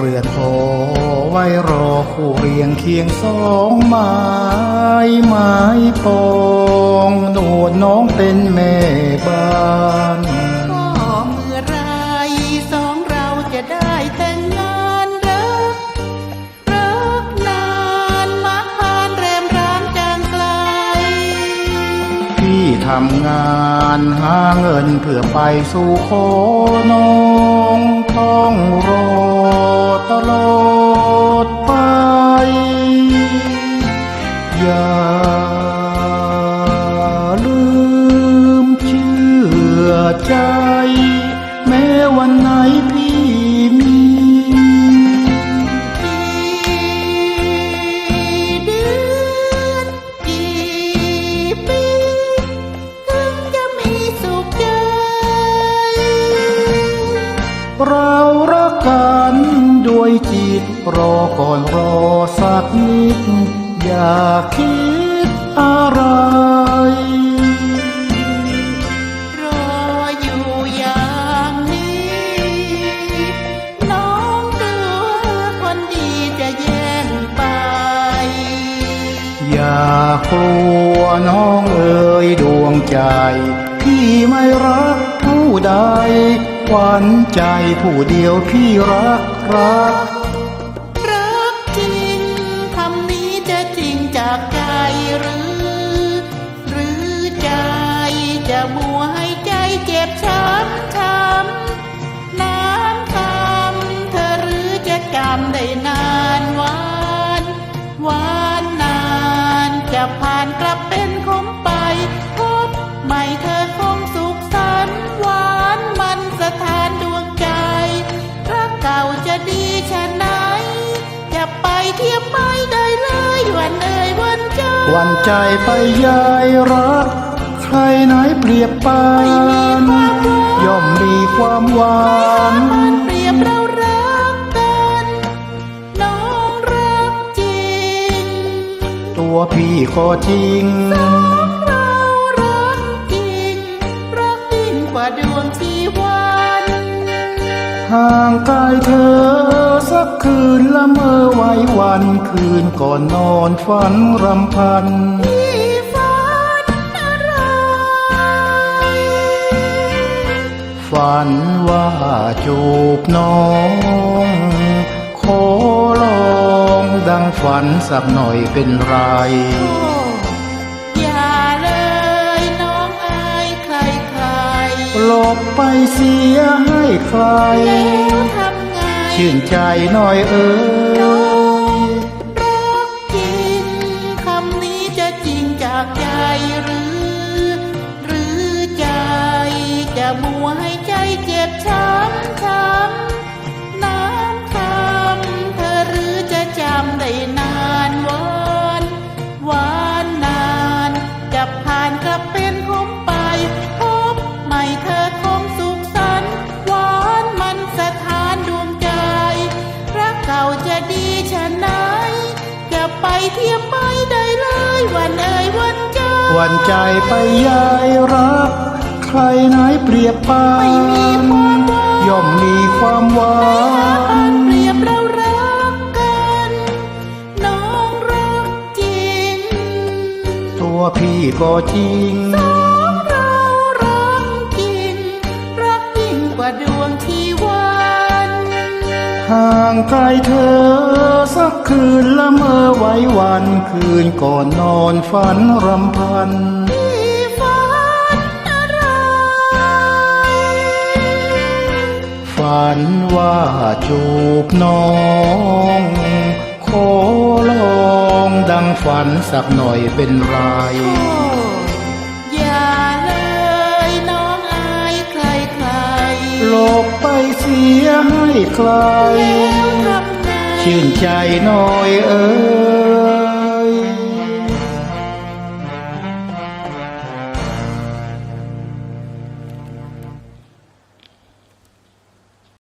เรือนหอไว้รอคู่เรียงเคียงสองไม้ไม้ปองโนดน้องเป็นแม่บ้านก็เมื่อไรสองเราจะได้แต่งงานรักรักนานมักผ่านแรมร้างจางไกล พี่ทำงานหาเงินเพื่อไปสู่ขอน้องต้องรอ เรารักกันด้วยจิตรอก่อนรอสักนิด อย่าคิดอะไรรออยู่อย่างนี้น้องกลัวคนดีจะแย่งไปอย่ากลัวน้องเอ๋ยดวงใจ พี่ไม่รักผู้ใด หวันใจผู้เดียวพี่รักรัก รักจริงคำนี้จะจริงจากใจหรือ หรือใจจะมัวให้ใจเจ็บช้ำช้ำน้ำคำเธอหรือจะจำได้นาน วันใจไปยายรัก ใครไหนเปรียบปานย่อมมีความหวานเปรียบเรารักกันน้องรักจริง ตัวพี่ก็จริง ห่างกายเธอสักคืนละเมอไว้วันคืนก่อนนอนฝันรำพัน ฝันอะไรฝันว่าจูบน้อง ขอลองดังฝันสักหน่อยเป็นไร บไปเสียให้ใครแล้วทำไงชื่นใจหน่อยเอ้ยรักจริงคำนี้จะจริงจากใจหรือ หรือใจจะมัว เทียบไม่ได้เลยวันเอ่ยวันเจอวันใจไปยายรัก ใครไหนเปรียบปาไม่มีนความหวานย่อมมีความหวาปานนเปรียบเรารักกัน น้องรักจริง ตัวพี่ก็จริงสองเรารักจริง รักยิ่งกว่าดวงชีวัน ห่างไกลเธอสักคืนละเมอไว้วันคืนก่อนนอนฝันรำพัน ฝันอะไรฝันว่าจูบน้อง ขอลองดังฝันสักหน่อยเป็นไร ใครแล้วทำไงชื่นใจหน่อยเอ้